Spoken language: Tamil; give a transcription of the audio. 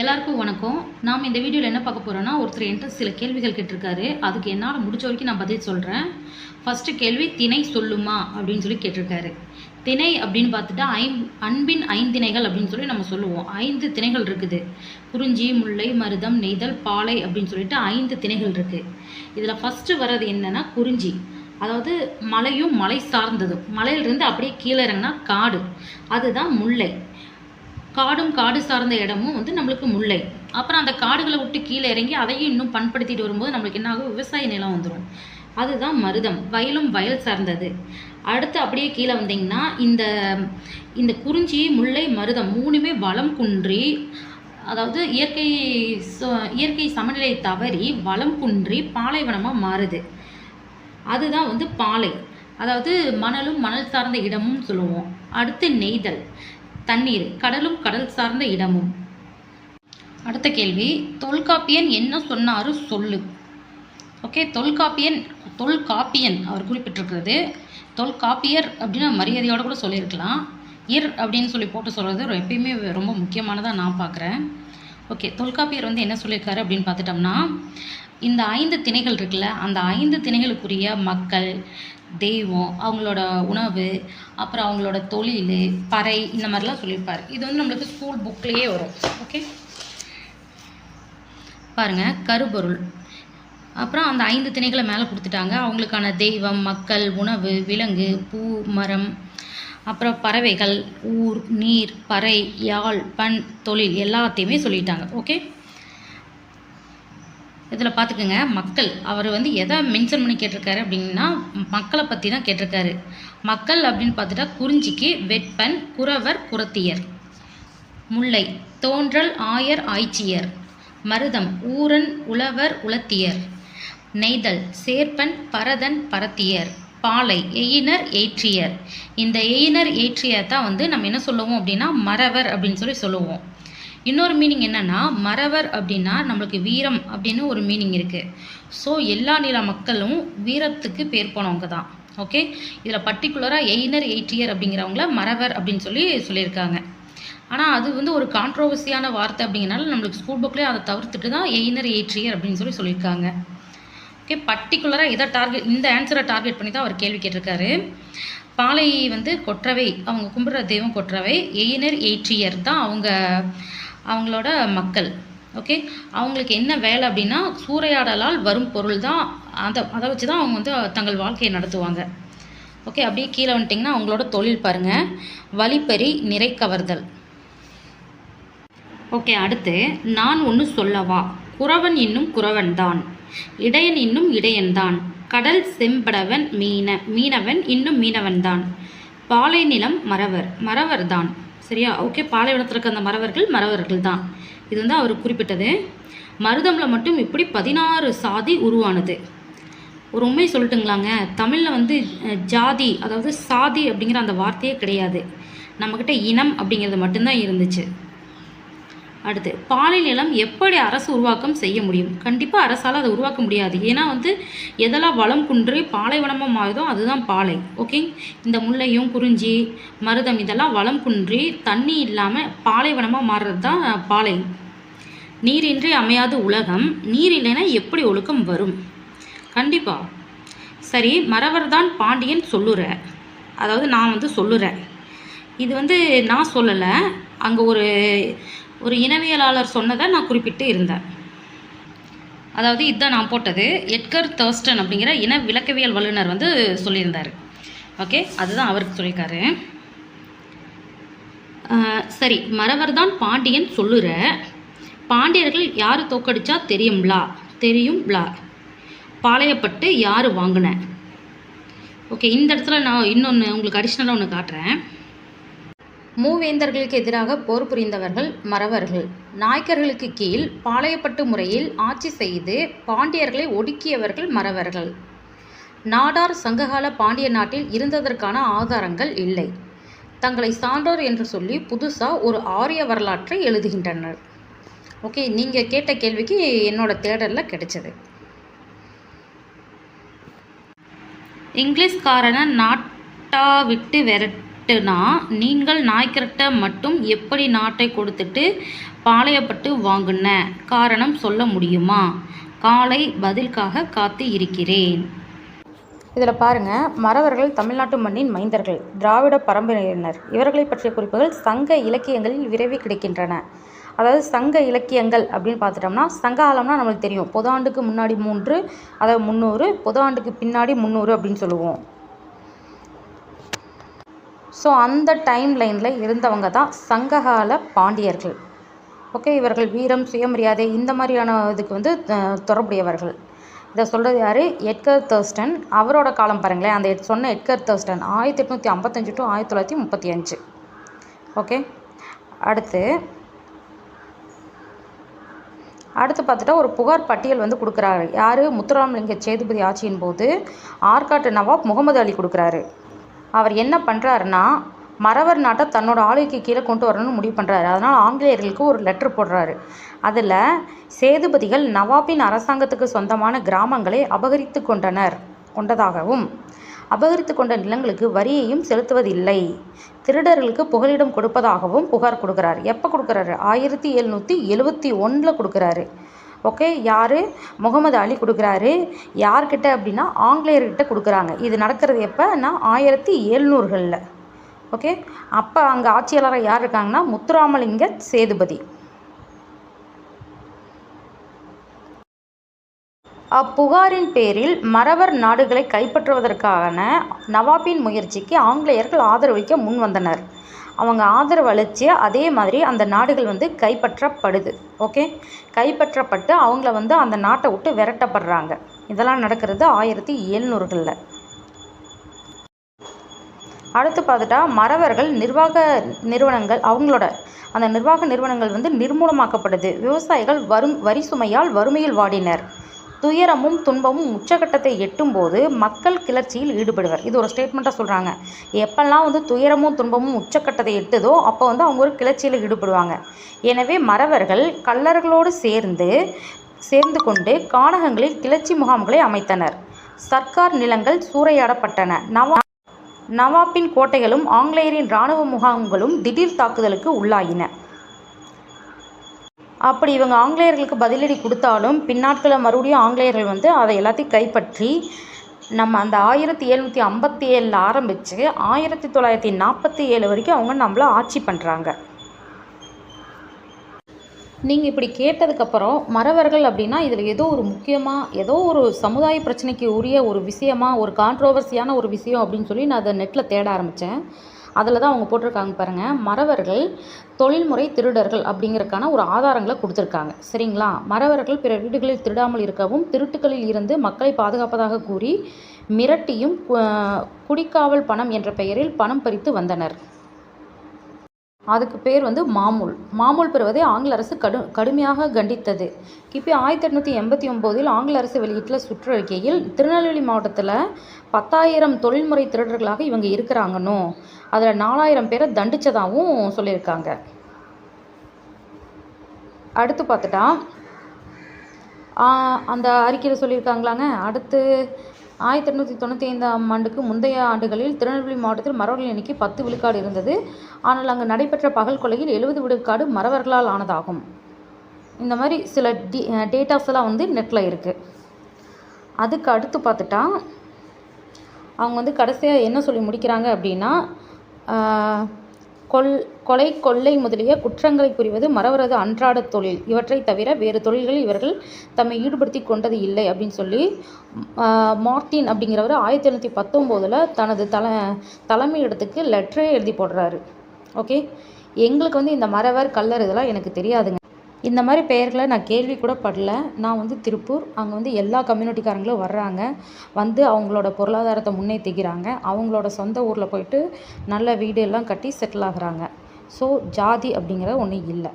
எல்லாருக்கும் வணக்கம். நாம் இந்த வீடியோவில் என்ன பார்க்க போகிறோன்னா ஒருத்தர் என்கிட்ட சில கேள்விகள் கேட்டிருக்காரு. அதுக்கு என்னால் முடிஞ்ச வரைக்கும் நான் பதில் சொல்கிறேன் ஃபஸ்ட்டு கேள்வி திணை சொல்லுமா? அப்படின்னு சொல்லி கேட்டிருக்காரு. திணை அப்படின்னு பார்த்துட்டா ஐம் அன்பின் ஐந்திணைகள் அப்படின்னு சொல்லி நம்ம சொல்லுவோம். ஐந்து திணைகள் இருக்குது. குறிஞ்சி முல்லை மருதம் நெய்தல் பாலை அப்படின்னு சொல்லிட்டு ஐந்து திணைகள் இருக்குது இதில் ஃபஸ்ட்டு வர்றது என்னென்னா குறிஞ்சி. அதாவது மலையும் மலை சார்ந்ததும். மலையிலிருந்து அப்படியே கீழே இறங்கினா காடு. அதுதான் முல்லை. காடும் காடு சார்ந்த இடமும் வந்து நம்மளுக்கு முல்லை. அப்புறம் அந்த காடுகளை விட்டு கீழே இறங்கி அதையும் இன்னும் பண்படுத்திட்டு வரும்போது நம்மளுக்கு என்ன ஆகும்? விவசாய நிலம் வந்துடும் அதுதான் மருதம். வயலும் வயல் சார்ந்தது. அடுத்து அப்படியே கீழே வந்தீங்கன்னா இந்த இந்த குறிஞ்சி முல்லை மருதம் மூணுமே வளம் குன்றி அதாவது இயற்கை இயற்கை சமநிலை தவறி வளம் குன்றி பாலைவனமாக மாறுது. அதுதான் வந்து பாலை. அதாவது மணலும் மணல் சார்ந்த இடமும் சொல்லுவோம். அடுத்து நெய்தல். தண்ணீர் கடலும் கடல் சார்ந்த இடமும். அடுத்த கேள்வி தொல்காப்பியன் என்ன சொன்னாரு சொல்லு. ஓகே தொல்காப்பியன் தொல்காப்பியன் அவர் குறிப்பிட்டிருக்கிறது. தொல்காப்பியர் அப்படின்னு மரியாதையோடு கூட சொல்லியிருக்கலாம். இர் அப்படின்னு சொல்லி போட்டு சொல்கிறது எப்பயுமே ரொம்ப முக்கியமானதாக நான் பார்க்குறேன் ஓகே தொல்காப்பியர் வந்து என்ன சொல்லியிருக்காரு அப்படின்னு பார்த்துட்டோம்னா இந்த ஐந்து திணைகள் இருக்குல்ல அந்த ஐந்து திணைகளுக்குரிய மக்கள் தெய்வம் அவங்களோட உணவு அப்புறம் அவங்களோட தொழில் பறை இந்த மாதிரிலாம் சொல்லியிருப்பார். இது வந்து நம்மளுக்கு ஸ்கூல் புக்லேயே வரும். ஓகே பாருங்க கருப்பொருள். அப்புறம் அந்த ஐந்து திணைகளை மேலே கொடுத்துட்டாங்க. அவங்களுக்கான தெய்வம் மக்கள் உணவு விலங்கு பூ மரம் அப்புறம் பறவைகள் ஊர் நீர் பறை யாழ் பண் தொழில் எல்லாத்தையுமே சொல்லிட்டாங்க. ஓகே இதில் பார்த்துக்கோங்க மக்கள். அவர் வந்து எதை மென்ஷன் பண்ணி கேட்டிருக்காரு அப்படின்னா மக்களை பற்றி தான் கேட்டிருக்காரு. மக்கள் அப்படின்னு பார்த்துட்டா குறிஞ்சிக்கு வெட்பன் குறவர் குறத்தியர். முல்லை தோன்றல் ஆயர் ஆய்ச்சியர். மருதம் ஊரன் உழவர் உலத்தியர் நெய்தல் சேர்ப்பன் பரதன் பரத்தியர். பாலை எயினர் ஏற்றியர். இந்த எயினர் ஏற்றியர் தான் வந்து நம்ம என்ன சொல்லுவோம் அப்படின்னா மறவர் அப்படின்னு சொல்லி சொல்லுவோம். இன்னொரு மீனிங் என்னென்னா மறவர் அப்படின்னா நம்மளுக்கு வீரம் அப்படின்னு ஒரு மீனிங் இருக்குது ஸோ எல்லா நில மக்களும் வீரத்துக்கு பேர் போனவங்க தான். ஓகே இதில் பர்டிகுலராக எயினர் இயர் அப்படிங்கிறவங்கள மறவர் அப்படின்னு சொல்லி சொல்லியிருக்காங்க. ஆனால் அது வந்து ஒரு கான்ட்ரவர்சியான வார்த்தை அப்படிங்கிறனால நம்மளுக்கு ஸ்கூல் புக்லேயே அதை தவிர்த்துட்டு தான் எயினர் எயிற்றியர் அப்படின்னு சொல்லி சொல்லியிருக்காங்க. ஓகே பர்டிகுலராக இதை டார்கெட் இந்த ஆன்சரை டார்கெட் பண்ணி தான் அவர் கேள்வி கேட்டிருக்காரு. பாலை வந்து கொற்றவை அவங்க கும்பிட்ற தெய்வம் கொற்றவை எயினர் எயிற்றியர் தான் அவங்க அவங்களோட மக்கள் ஓகே அவங்களுக்கு என்ன வேலை அப்படின்னா சூறையாடலால் வரும் பொருள் தான் அதை அதை வச்சு தான் அவங்க வந்து தங்கள் வாழ்க்கையை நடத்துவாங்க. ஓகே அப்படியே கீழே வந்துட்டிங்கன்னா அவங்களோட தொழில் பாருங்கள் வழிப்பறி நிறை கவர்தல். ஓகே அடுத்து நான் ஒன்று சொல்லவா? குறவன் இன்னும் குறவன்தான் இடையன் இன்னும் இடையன்தான் கடல் செம்படவன் மீன மீனவன் இன்னும் மீனவன்தான் பாலை நிலம் மறவர் மறவர்தான் சரியா? ஓகே பாலைவனத்தில் இருக்க அந்த மறவர்கள் மறவர்கள் தான் இது வந்து அவர் குறிப்பிட்டது. மருதமில் மட்டும் இப்படி பதினாறு சாதி உருவானது. ஒரு உண்மை சொல்லட்டுங்களாங்க. தமிழில் வந்து ஜாதி அதாவது சாதி அப்படிங்கிற அந்த வார்த்தையே கிடையாது. நம்மக்கிட்ட இனம் அப்படிங்கிறது மட்டும்தான் இருந்துச்சு. அடுத்து பாலை நிலம் எப்படி அரசு உருவாக்கம் செய்ய முடியும்? கண்டிப்பாக அரசால் அதை உருவாக்க முடியாது. ஏன்னா வந்து எதெல்லாம் வளம் குன்றி பாலைவனமாக மாறுதோ அதுதான் பாலை. ஓகே? இந்த முல்லையும் குறிஞ்சி மருதம் இதெல்லாம் வளம் குன்றி தண்ணி இல்லாமல் பாலைவனமாக மாறுறது தான் பாலை. நீரின்றி அமையாது உலகம். நீர் இல்லைன்னா எப்படி ஒழுக்கம் வரும்? கண்டிப்பாக சரி மறவர்தான் பாண்டியன் சொல்லுற. அதாவது நான் வந்து சொல்லுறேன் இது வந்து நான் சொல்லலை. அங்கே ஒரு ஒரு இனவியலாளர் சொன்னதை நான் குறிப்பிட்டு இருந்தேன். அதாவது இதுதான் நான் போட்டது. எட்கர் தர்ஸ்டன் அப்படிங்கிற இன விளக்கவியல் வல்லுனர் வந்து சொல்லியிருந்தார். ஓகே? அதுதான் அவருக்கு சொல்லியிருக்காரு. சரி. மறவர் தான் பாண்டியன் சொல்லுற. பாண்டியர்கள் யார் தோக்கடிச்சா தெரியும்லா தெரியும்லா பாளையப்பட்டு யார் வாங்கின? ஓகே இந்த இடத்துல நான் இன்னொன்று உங்களுக்கு அடிஷ்னலாக ஒன்று காட்டுறேன். மூவேந்தர்களுக்கு எதிராக போர் புரிந்தவர்கள் மறவர்கள். நாயக்கர்களுக்கு கீழ் பாளையப்பட்டு முறையில் ஆட்சி செய்து பாண்டியர்களை ஒடுக்கியவர்கள் மறவர்கள். நாடார் சங்ககால பாண்டிய நாட்டில் இருந்ததற்கான ஆதாரங்கள் இல்லை. தங்களை சான்றோர் என்று சொல்லி புதுசாக ஒரு ஆரிய வரலாற்றை எழுதுகின்றனர். ஓகே நீங்கள் கேட்ட கேள்விக்கு என்னோட தேடலில் கிடைச்சது. இங்கிலீஷ்காரனை நாட்டா விட்டு விரட்ட கரெக்டுனா நீங்கள் நாய்க்கரட்ட மட்டும் எப்படி நாட்டை கொடுத்துட்டு பாளையப்பட்டு வாங்குன? காரணம் சொல்ல முடியுமா? காலை பதிலுக்காக காத்து இருக்கிறேன். இதில் பாருங்கள் மறவர்கள் தமிழ்நாட்டு மண்ணின் மைந்தர்கள் திராவிட பரம்பரையினர் இவர்களை பற்றிய குறிப்புகள் சங்க இலக்கியங்களில் விரைவி கிடைக்கின்றன. அதாவது சங்க இலக்கியங்கள் அப்படின்னு பார்த்துட்டோம்னா சங்க காலம்னா நம்மளுக்கு தெரியும். பொது ஆண்டுக்கு முன்னாடி மூன்று அதாவது முந்நூறு பொது ஆண்டுக்கு பின்னாடி முந்நூறு அப்படின்னு சொல்லுவோம். ஸோ அந்த டைம் லைனில் இருந்தவங்க தான் சங்ககால பாண்டியர்கள். ஓகே இவர்கள் வீரம் சுயமரியாதை இந்த மாதிரியான இதுக்கு வந்து தொடர்புடையவர்கள். இதை சொல்கிறது யார்? Edgar Thurston. அவரோட காலம் பாருங்களேன். அந்த எட்- சொன்ன எட்கர் தர்ஸ்டன் ஆயிரத்தி எட்நூற்றி ஐம்பத்தஞ்சு டு ஆயிரத்தி தொள்ளாயிரத்தி முப்பத்தி அஞ்சு. ஓகே அடுத்து அடுத்து பார்த்துட்டா ஒரு புகார் பட்டியல் வந்து கொடுக்குறாரு. யார்? முத்துராமலிங்க சேதுபதி ஆட்சியின் போது ஆற்காட்டு நவாப் முகமது அலி கொடுக்குறாரு. அவர் என்ன பண்ணுறாருன்னா மறவர் நாட்டை தன்னோட ஆளுக்கு கீழே கொண்டு வரணும்னு முடிவு பண்ணுறாரு அதனால் ஆங்கிலேயர்களுக்கு ஒரு லெட்டர் போடுறாரு. அதில் சேதுபதிகள் நவாபின் அரசாங்கத்துக்கு சொந்தமான கிராமங்களை அபகரித்து கொண்டனர். கொண்டதாகவும் அபகரித்து கொண்ட நிலங்களுக்கு வரியையும் செலுத்துவதில்லை. திருடர்களுக்கு புகலிடம் கொடுப்பதாகவும் புகார் கொடுக்குறாரு. எப்போ கொடுக்குறாரு? ஆயிரத்தி எழுநூற்றி எழுவத்தி ஒன்றில் கொடுக்குறாரு. ஓகே? யார்? முகமது அலி கொடுக்குறாரு. யார்கிட்ட அப்படின்னா ஆங்கிலேயர்கிட்ட கொடுக்குறாங்க. இது நடக்கிறது எப்போனா ஆயிரத்தி எழுநூறுகளில். ஓகே? அப்போ அங்கே ஆட்சியாளராக யார் இருக்காங்கன்னா முத்துராமலிங்க சேதுபதி. அப்புகாரின் பேரில் மறவர் நாடுகளை கைப்பற்றுவதற்கான நவாபின் முயற்சிக்கு ஆங்கிலேயர்கள் ஆதரவளிக்க முன் வந்தனர் அவங்க ஆதரவு அளிச்சு அதே மாதிரி அந்த நாடுகள் வந்து கைப்பற்றப்படுது. ஓகே? கைப்பற்றப்பட்டு அவங்கள வந்து அந்த நாட்டை விட்டு விரட்டப்படுறாங்க. இதெல்லாம் நடக்கிறது ஆயிரத்தி எழுநூறுகளில். அடுத்து பார்த்துட்டா மறவர்கள் நிர்வாக நிறுவனங்கள் அவங்களோட அந்த நிர்வாக நிறுவனங்கள் வந்து நிர்மூலமாக்கப்படுது. விவசாயிகள் வரும் வரி சுமையால் வறுமையில் வாடினர். துயரமும் துன்பமும் உச்சகட்டத்தை எட்டும்போது மக்கள் கிளர்ச்சியில் ஈடுபடுவர். இது ஒரு ஸ்டேட்மெண்ட்டாக சொல்கிறாங்க எப்பெல்லாம் வந்து துயரமும் துன்பமும் உச்சக்கட்டத்தை எட்டுதோ அப்போ வந்து அவங்க ஒரு கிளர்ச்சியில் ஈடுபடுவாங்க. எனவே மறவர்கள் கல்லர்களோடு சேர்ந்து சேர்ந்து கொண்டு கானகங்களில் கிளர்ச்சி முகாம்களை அமைத்தனர். சர்க்கார் நிலங்கள் சூறையாடப்பட்டன. நவா நவாப்பின் கோட்டைகளும் ஆங்கிலேயரின் இராணுவ முகாம்களும் திடீர் தாக்குதலுக்கு உள்ளாயின. அப்படி இவங்க ஆங்கிலேயர்களுக்கு பதிலடி கொடுத்தாலும் பின்னாட்களில் மறுபடியும் ஆங்கிலேயர்கள் வந்து அதை எல்லாத்தையும் கைப்பற்றி நம்ம அந்த ஆயிரத்தி எழுநூற்றி ஐம்பத்தி ஏழில் ஆரம்பித்து ஆயிரத்தி தொள்ளாயிரத்தி நாற்பத்தி ஏழு வரைக்கும் அவங்க நம்மள ஆட்சி பண்ணுறாங்க நீங்கள் இப்படி கேட்டதுக்கப்புறம் மறவர்கள் அப்படின்னா இதில் ஏதோ ஒரு முக்கியமாக ஏதோ ஒரு சமுதாய பிரச்சனைக்கு உரிய ஒரு விஷயமா ஒரு கான்ட்ரோவர்சியான ஒரு விஷயம் அப்படின்னு சொல்லி நான் அதை நெட்டில் தேட ஆரம்பித்தேன் அதில் தான் அவங்க போட்டிருக்காங்க பாருங்கள் மறவர்கள் தொழில்முறை திருடர்கள் அப்படிங்கிறதுக்கான ஒரு ஆதாரங்களை கொடுத்துருக்காங்க. சரிங்களா? மறவர்கள் பிற வீடுகளில் திருடாமல் இருக்கவும் திருட்டுகளில் இருந்து மக்களை பாதுகாப்பதாக கூறி மிரட்டியும் குடிக்காவல் பணம் என்ற பெயரில் பணம் பறித்து வந்தனர். அதுக்கு பேர் வந்து மாமூல். மாமூல் பெறுவதை ஆங்கில அரசு கடு கடுமையாக கண்டித்தது. கிபி ஆயிரத்தி எட்நூற்றி எண்பத்தி ஒம்போதில் ஆங்கில அரசு வெளியிட்டுள்ள சுற்றறிக்கையில் திருநெல்வேலி மாவட்டத்தில் பத்தாயிரம் தொழில்முறை திருடர்களாக இவங்க இருக்கிறாங்கன்னு. அதில் நாலாயிரம் பேரை தண்டிச்சதாகவும் சொல்லியிருக்காங்க. அடுத்து பார்த்துட்டா அந்த அறிக்கையில் சொல்லியிருக்காங்களாங்க. அடுத்து ஆயிரத்தி எட்நூற்றி தொண்ணூற்றி ஐந்தாம் ஆண்டுக்கு முந்தைய ஆண்டுகளில் திருநெல்வேலி மாவட்டத்தில் மரவர்கள் எண்ணிக்கை பத்து விழுக்காடு இருந்தது. ஆனால் அங்கு நடைபெற்ற பகல் கொலையில் எழுபது விழுக்காடு மறவர்களால் ஆனதாகும். இந்த மாதிரி சில டி டேட்டாஸ் எல்லாம் வந்து நெட்டில் இருக்குது அதுக்கு அடுத்து பார்த்துட்டா அவங்க வந்து கடைசியாக என்ன சொல்லி முடிக்கிறாங்க அப்படின்னா கொல் கொலை கொள்ளை முதலிய குற்றங்களை புரிவது மறவரது அன்றாட தொழில். இவற்றை தவிர வேறு தொழில்களில் இவர்கள் தம்மை ஈடுபடுத்தி கொண்டது இல்லை அப்படின்னு சொல்லி மார்ட்டின் அப்படிங்கிறவர் ஆயிரத்தி எழுநூற்றி பத்தொம்போதில் தனது தல தலைமையிடத்துக்கு லெட்டரே எழுதி போடுறாரு. ஓகே? எங்களுக்கு வந்து இந்த மறவர் கல்லர் இதெல்லாம் எனக்கு தெரியாதுங்க. இந்த மாதிரி பெயர்களை நான் கேள்வி கூட படல. நான் வந்து திருப்பூர். அங்கே வந்து எல்லா கம்யூனிட்டிக்காரங்களும் வர்றாங்க. வந்து அவங்களோட பொருளாதாரத்தை முன்னேற்றிக்கிறாங்க அவங்களோட சொந்த ஊரில் போயிட்டு நல்ல வீடு எல்லாம் கட்டி செட்டில் ஆகுறாங்க. ஸோ ஜாதி அப்படிங்கிற ஒன்று இல்லை.